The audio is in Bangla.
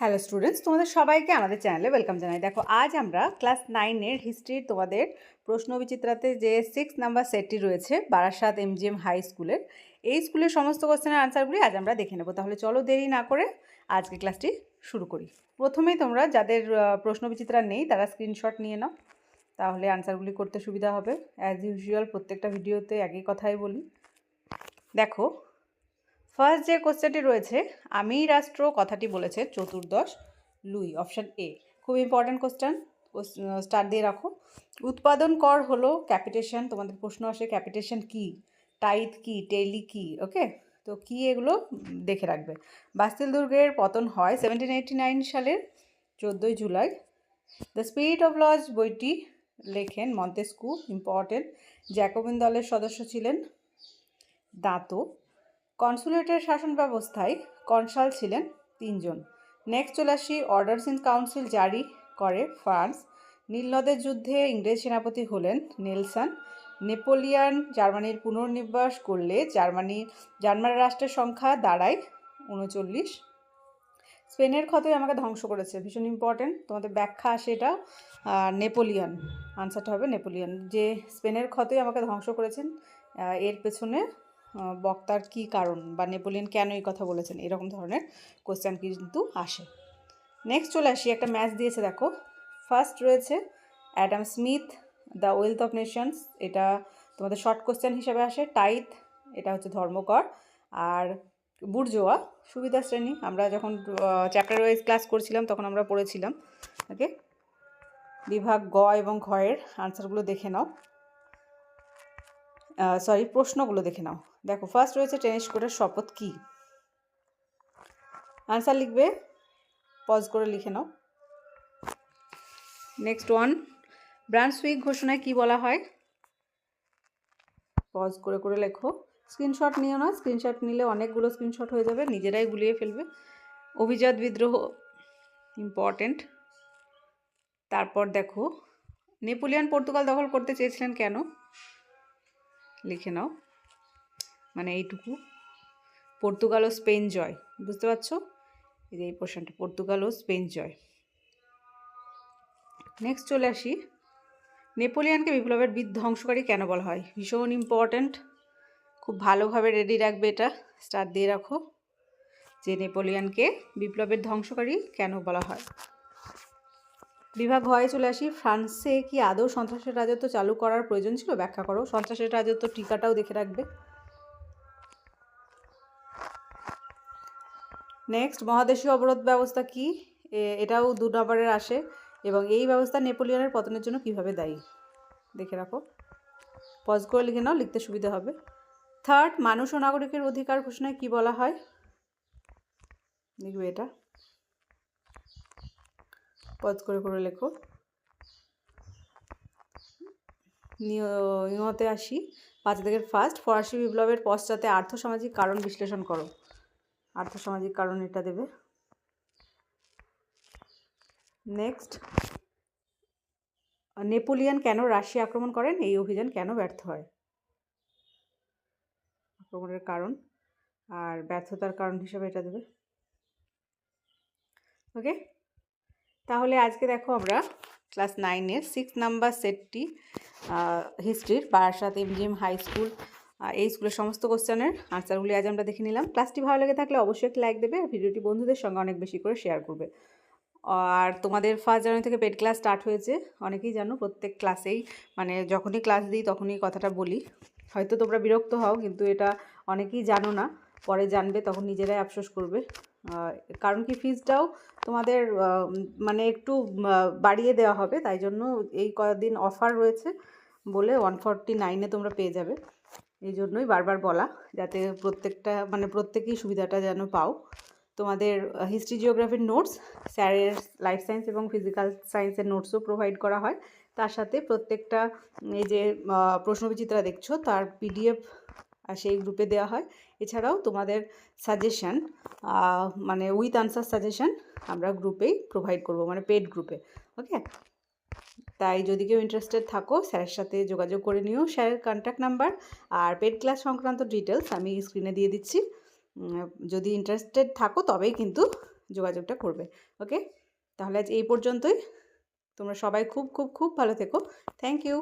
হ্যালো স্টুডেন্টস তোমাদের সবাইকে আমাদের চ্যানেলে ওয়েলকাম জানাই। দেখো, আজ আমরা ক্লাস নাইনের হিস্ট্রির তোমাদের প্রশ্ন বিচিত্রাতে যে সিক্স নাম্বার সেটটি রয়েছে, বারাসাত এমজিএম হাই স্কুলের এই স্কুলের সমস্ত কোশ্চেনের আনসারগুলি আজ আমরা দেখে নেব। তাহলে চলো দেরি না করে আজকে ক্লাসটি শুরু করি। প্রথমেই তোমরা যাদের প্রশ্ন বিচিত্রা নেই, তারা স্ক্রিনশট নিয়ে নাও। তাহলে আনসারগুলি করতে সুবিধা হবে। অ্যাজ ইউজুয়াল প্রত্যেকটা ভিডিওতে একই কথাই বলি। দেখো ফার্স্ট যে কোশ্চেনটি রয়েছে আমি রাষ্ট্র কথাটি বলেছে চতুর্দশ লুই অপশান এ খুব ইম্পর্ট্যান্ট কোশ্চেন স্টার দিয়ে রাখো। উৎপাদন কর হলো ক্যাপিটেশন তোমাদের প্রশ্ন আসে ক্যাপিটেশন কি? টাইট কি? টেলি কি? ওকে তো কি এগুলো দেখে রাখবে। বাস্তিল দুর্গের পতন হয় সেভেন্টিন এইটি নাইন সালের চোদ্দোই July. The spirit of laws বইটি লেখেন মন্তেস্কু ইম্পর্টেন্ট জ্যাকোবিন দলের সদস্য ছিলেন দাঁতো কনসুলেটের শাসন ব্যবস্থায় কনসাল ছিলেন তিনজন। নেক্সট চলে আসি, অর্ডার্স ইন কাউন্সিল জারি করে ফ্রান্স। নীলনদের যুদ্ধে ইংরেজ সেনাপতি হলেন নেলসন। নেপোলিয়ান জার্মানির পুনর্নিবাস করলে জার্মানি, জার্মান রাষ্ট্রের সংখ্যা দাঁড়ায় উনচল্লিশ। স্পেনের ক্ষতই আমাকে ধ্বংস করেছে, ভীষণ ইম্পর্টেন্ট তোমাদের ব্যাখ্যা আসে এটা। নেপোলিয়ান আনসারটা হবে নেপোলিয়ান। যে স্পেনের ক্ষতই আমাকে ধ্বংস করেছেন এর পেছনে বক্তার কি কারণ বা নেপোলিয়ন কেন এই কথা বলেছেন? এরকম ধরনের কোয়েশ্চেন কিন্তু আসে। নেক্সট চলে আসি, একটা ম্যাচ দিয়েছে দেখো। ফার্স্ট রয়েছে Adam Smith the wealth of nations এটা তোমাদের শর্ট কোশ্চেন হিসাবে আসে। টাইথ এটা হচ্ছে ধর্মকর। আর বুর্জোয়া সুবিধা শ্রেণি। আমরা যখন চ্যাপ্টার ওয়াইজ ক্লাস করছিলাম, তখন আমরা পড়েছিলাম। ওকে বিভাগ গ এবং ঘয়ের আনসারগুলো দেখে নাও। সরি প্রশ্নগুলো দেখে নাও। দেখো ফার্স্ট রয়েছে টেনিস কোর্টের শপথ কি? আনসার লিখবে? পজ করে লিখে নাও। নেক্সট ওয়ান ব্রান্সউইক ঘোষণায় কি বলা হয়? পজ করে করে লেখো। স্ক্রিনশট নিও না স্ক্রিনশট নিলে অনেকগুলো স্ক্রিনশট হয়ে যাবে, নিজেরাই গুলিয়ে ফেলবে। অভিজাত বিদ্রোহ ইম্পর্টেন্ট তারপর দেখো, নেপোলিয়ান পর্তুগাল দখল করতে চেয়েছিলেন কেন? লিখে নাও। মানে এইটুকু। পর্তুগাল ও স্পেন জয়, বুঝতে পারছ? এই যে এই পোর্শনটা পর্তুগাল ও স্পেন জয়। নেক্সট চলে আসি। নেপোলিয়ানকে বিপ্লবের বিধ্বংসকারী কেন বলা হয়? ভীষণ ইম্পর্ট্যান্ট খুব ভালোভাবে রেডি রাখবে এটা। স্টার দিয়ে রাখো। যে নেপোলিয়ানকে বিপ্লবের ধ্বংসকারী কেন বলা হয়? বিভাগ হয়ে চলে আসি। ফ্রান্সে কি আদৌ সন্ত্রাসের রাজত্ব চালু করার প্রয়োজন ছিল? ব্যাখ্যা করো। সন্ত্রাসের রাজত্ব টিকাটাও দেখে রাখবে। নেক্সট মহাদেশীয় অবরোধ ব্যবস্থা কি? এটাও দু নম্বরের আসে। এবং এই ব্যবস্থা নেপোলিয়নের পতনের জন্য কীভাবে দায়ী? দেখে রাখো। পজ করে লিখে নাও, লিখতে সুবিধা হবে। থার্ড মানুষ ও নাগরিকের অধিকার ঘোষণায় কি বলা হয়? লিখবে এটা। পজ করে করে লেখো। নিয়তে আসি। পাঁচ ফার্স্ট ফরাসি বিপ্লবের পশ্চাতে আর্থসামাজিক কারণ বিশ্লেষণ করো। আর্থসামাজিক কারণ এটা দেবে। নেক্সট নেপোলিয়ান কেন রাশিয়া আক্রমণ করেন? এই অভিযান কেন ব্যর্থ হয়? আক্রমণের কারণ আর ব্যর্থতার কারণ হিসেবে এটা দেবে। ওকে তাহলে আজকে দেখো আমরা ক্লাস নাইনের সিক্স নাম্বার সেটটি হিস্ট্রির বারাসাত এমজিএম হাই স্কুল এই স্কুলের সমস্ত কোশ্চেনের আনসারগুলি আজ আমরা দেখে নিলাম। ক্লাসটি ভালো লেগে থাকলে অবশ্যই একটি লাইক দেবে আর ভিডিওটি বন্ধুদের সঙ্গে অনেক বেশি করে শেয়ার করবে। আর তোমাদের ফার্স্ট জানুয়ারি থেকে পেড ক্লাস স্টার্ট হয়েছে, অনেকেই জানো প্রত্যেক ক্লাসেই মানে যখনই ক্লাস দিই তখনই কথাটা বলি। হয়তো তোমরা বিরক্ত হও, কিন্তু এটা অনেকেই জানো না, পরে জানবে তখন নিজেরাই আফসোস করবে। কারণ কি ফিজটাও তোমাদের মানে একটু বাড়িয়ে দেওয়া হবে, তাই জন্য এই কদিন অফার রয়েছে বলে ওয়ান ফর্টি নাইনে তোমরা পেয়ে যাবে। এই জন্যই বারবার বলা, যাতে প্রত্যেকটা মানে প্রত্যেকেই সুবিধাটা যেন পাও। তোমাদের হিস্ট্রি জিওগ্রাফির নোটস স্যারের লাইফ সায়েন্স এবং ফিজিক্যাল সায়েন্সের নোটসও প্রোভাইড করা হয়। তার সাথে প্রত্যেকটা, এই যে প্রশ্নবিচিত্রা দেখছ, তার পিডিএফ সেই গ্রুপে দেওয়া হয়। এছাড়াও তোমাদের সাজেশান মানে উইথ আনসার সাজেশান আমরা গ্রুপেই প্রোভাইড করব মানে পেড গ্রুপে ওকে তাই যদি কেউ ইন্টারেস্টেড থাকো স্যারের সাথে যোগাযোগ করে নিও স্যারের কন্ট্যাক্ট নাম্বার আর পেড ক্লাস সংক্রান্ত ডিটেলস আমি স্ক্রিনে দিয়ে দিচ্ছি। যদি ইন্টারেস্টেড থাকো, তবেই কিন্তু যোগাযোগটা করবে ওকে তাহলে আজ এই পর্যন্তই। তোমরা সবাই খুব খুব খুব ভালো থেকো। Thank you